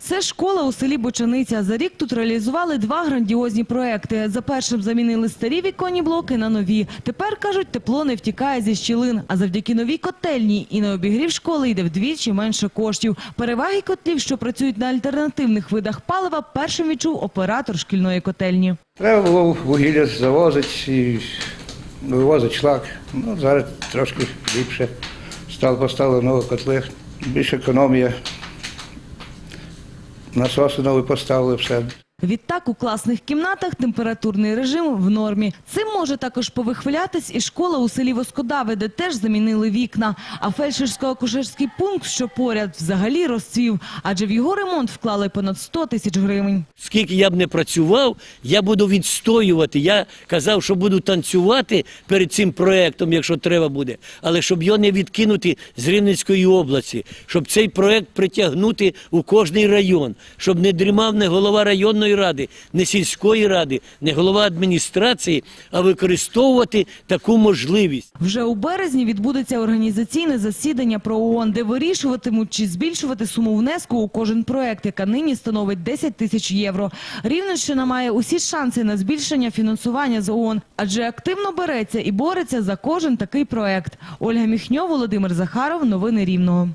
Це школа у селі Бочаниця. За рік тут реалізували два грандіозні проекти. За першим замінили старі віконні блоки на нові. Тепер, кажуть, тепло не втікає зі щілин, а завдяки новій котельні і на обігрів школи йде вдвічі менше коштів. Переваги котлів, що працюють на альтернативних видах палива, першим відчув оператор шкільної котельні. Треба було вугілля завозити і вивозити шлак. Ну, зараз трошки ліпше. Стало поставили нові котли, більш економія. Насоси нові поставили все. Відтак у класних кімнатах температурний режим в нормі. Цим може також повихвалятись і школа у селі Воскодави, де теж замінили вікна. А фельдшерсько-акушерський пункт, що поряд, взагалі розцвів, адже в його ремонт вклали понад 100 тисяч гривень. Скільки я б не працював, я буду відстоювати. Я казав, що буду танцювати перед цим проектом, якщо треба буде, але щоб його не відкинути з Рівненської області, щоб цей проект притягнути у кожний район, щоб не дрімав не голова районної ради, не сільської ради, не голова адміністрації, а використовувати таку можливість. Вже у березні відбудеться організаційне засідання про ООН, де вирішуватимуть, чи збільшувати суму внеску у кожен проект, яка нині становить 10 тисяч євро. Рівненщина має усі шанси на збільшення фінансування з ООН, адже активно береться і бореться за кожен такий проект. Ольга Міхньо, Володимир Захаров. Новини Рівного.